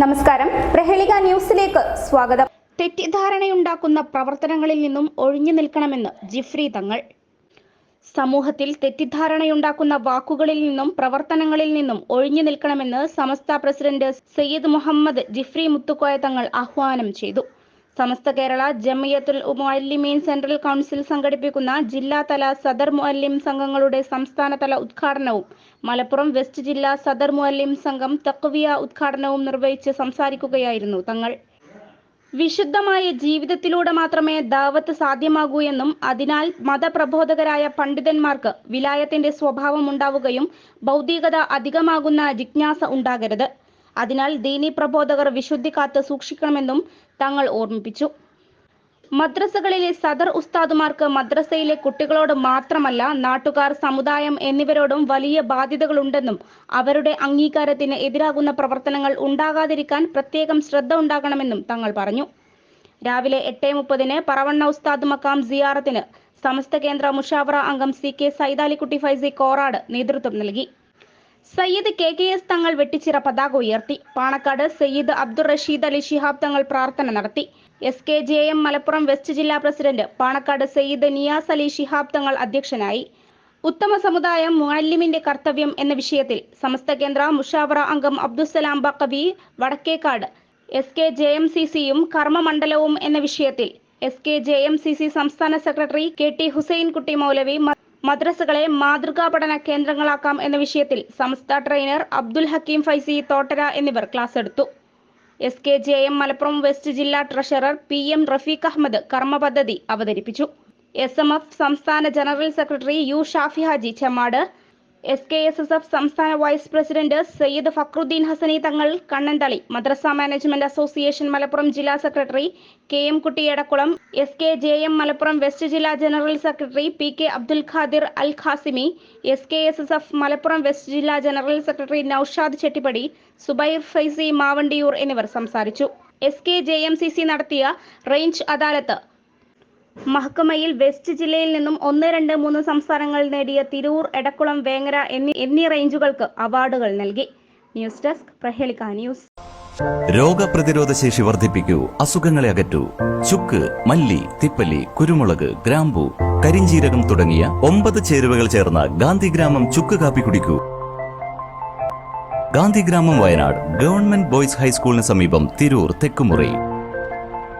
നമസ്കാരം. പ്രഹേളിക ന്യൂസിലേക്ക് സ്വാഗതം. തെറ്റിദ്ധാരണയുണ്ടാക്കുന്ന പ്രവർത്തനങ്ങളിൽ നിന്നും ഒഴിഞ്ഞു നിൽക്കണമെന്ന് ജിഫ്രി തങ്ങൾ. സമൂഹത്തിൽ തെറ്റിദ്ധാരണയുണ്ടാക്കുന്ന വാക്കുകളിൽ നിന്നും പ്രവർത്തനങ്ങളിൽ നിന്നും ഒഴിഞ്ഞു നിൽക്കണമെന്ന് സമസ്ത പ്രസിഡന്റ് സയ്യിദ് മുഹമ്മദ് ജിഫ്രി മുത്തുക്കോയ തങ്ങൾ ആഹ്വാനം ചെയ്തു. സമസ്ത കേരള ജമിയത്തുൽ മുഅല്ലിമീൻ സെൻട്രൽ കൗൺസിൽ സംഘടിപ്പിക്കുന്ന ജില്ലാതല സദർ മുഅല്ലിം സംഘങ്ങളുടെ സംസ്ഥാനതല ഉദ്ഘാടനവും മലപ്പുറം വെസ്റ്റ് ജില്ലാ സദർ മുഅല്ലിം സംഘം തക്വിയ ഉദ്ഘാടനവും നിർവഹിച്ച് സംസാരിക്കുകയായിരുന്നു തങ്ങൾ. വിശുദ്ധമായ ജീവിതത്തിലൂടെ മാത്രമേ ദാവത്ത് സാധ്യമാകൂ എന്നും അതിനാൽ മതപ്രബോധകരായ പണ്ഡിതന്മാർക്ക് വിലായത്തിന്റെ സ്വഭാവം ഉണ്ടാവുകയും ഭൗതികത അധികമാകുന്ന ജിജ്ഞാസ ഉണ്ടാകരുത്. അതിനാൽ ദീനി പ്രബോധകർ വിശുദ്ധി കാത്ത് സൂക്ഷിക്കണമെന്നും തങ്ങൾ ഓർമ്മിപ്പിച്ചു. മദ്രസകളിലെ സദർ ഉസ്താദുമാർക്ക് മദ്രസയിലെ കുട്ടികളോട് മാത്രമല്ല നാട്ടുകാർ സമുദായം എന്നിവരോടും വലിയ ബാധ്യതകളുണ്ടെന്നും അവരുടെ അംഗീകാരത്തിന് എതിരാകുന്ന പ്രവർത്തനങ്ങൾ ഉണ്ടാകാതിരിക്കാൻ പ്രത്യേകം ശ്രദ്ധ ഉണ്ടാകണമെന്നും തങ്ങൾ പറഞ്ഞു. രാവിലെ എട്ട് മുപ്പതിന് പറവണ്ണ ഉസ്താദ് മക്കാം സിയാറത്തിന് സമസ്ത കേന്ദ്ര മുഷാവറ അംഗം സി കെ സൈതാലിക്കുട്ടി ഫൈസി കോറാട് നേതൃത്വം നൽകി. സയ്യിദ് കെ കെ എസ് തങ്ങൾ വെട്ടിച്ചിറ പതാക ഉയർത്തി. പാണക്കാട് സയ്യിദ് അബ്ദുൾ റഷീദ് അലി ശിഹാബ് തങ്ങൾ പ്രാർത്ഥന നടത്തി. S K J M Malappuram west ജില്ലാ പ്രസിഡന്റ് പാണക്കാട് സയ്യിദ് നിയാസ് അലി ശിഹാബ് തങ്ങൾ അധ്യക്ഷനായി. ഉത്തമ സമുദായം മുഅല്ലിമിന്റെ കർത്തവ്യം എന്ന വിഷയത്തിൽ സമസ്ത കേന്ദ്ര മുഷാവറ അംഗം Abdussalam Baqavi Vadakkekad. S K J M C സിയും കർമ്മമണ്ഡലവും എന്ന വിഷയത്തിൽ S K J M C C സംസ്ഥാന secretary K T Hussain Kutty Moulavi മദ്രസകളെ മാതൃകാ പഠന കേന്ദ്രങ്ങളാക്കാം എന്ന വിഷയത്തിൽ സംസ്ഥാന ട്രെയിനർ അബ്ദുൽ ഹക്കീം ഫൈസി തോട്ടര എന്നിവർ ക്ലാസ് എടുത്തു. S K J M Malappuram west ജില്ലാ treasurer P M Rafeeq Ahammed കർമ്മ പദ്ധതി അവതരിപ്പിച്ചു. എസ് എം എഫ് സംസ്ഥാന general secretary U Shafi Haji Chemmad S K S S F സംസ്ഥാന വൈസ് പ്രസിഡന്റ് സയ്യിദ് ഫക്രുദ്ദീൻ ഹസനി തങ്ങൾ കണ്ണന്തളി. മദ്രസ മാനേജ്മെന്റ് അസോസിയേഷൻ മലപ്പുറം ജില്ലാ secretary K M Kutty Edakkulam S K J M Malappuram west ജില്ലാ general secretary P K Abdul Khadir Al Qasimi S K S S F Malappuram west ജില്ലാ general secretary Naushad Chettippadi Zubair Faizy Mavandiyur എന്നിവർ സംസാരിച്ചു. S K J M C C നടത്തിയ range അദാലത്ത് മഹക്കമയിൽ west ജില്ലയിൽ നിന്നും ഒന്ന് രണ്ട് മൂന്ന് സംസ്ഥാനങ്ങൾ നേടിയ തിരൂർ എടക്കുളം വേങ്ങര എന്നീ എന്നീ റേഞ്ചുകൾക്ക് അവാർഡുകൾ നൽകി. News desk Prahelika news. രോഗപ്രതിരോധ ശേഷി വർദ്ധിപ്പിക്കൂ അസുഖങ്ങളെ അകറ്റൂ. ചുക്ക് മല്ലി തിപ്പല്ലി കുരുമുളക് ഗ്രാമ്പു കരിഞ്ചീരകം തുടങ്ങിയ ഒമ്പത് ചേരുവകൾ ചേർന്ന ഗാന്ധിഗ്രാമം ചുക്ക് കാപ്പി കുടിക്കൂ. ഗാന്ധിഗ്രാമം വയനാട് ഗവൺമെന്റ് ബോയ്സ് ഹൈസ്കൂളിന് സമീപം തിരൂർ തെക്കുമുറി.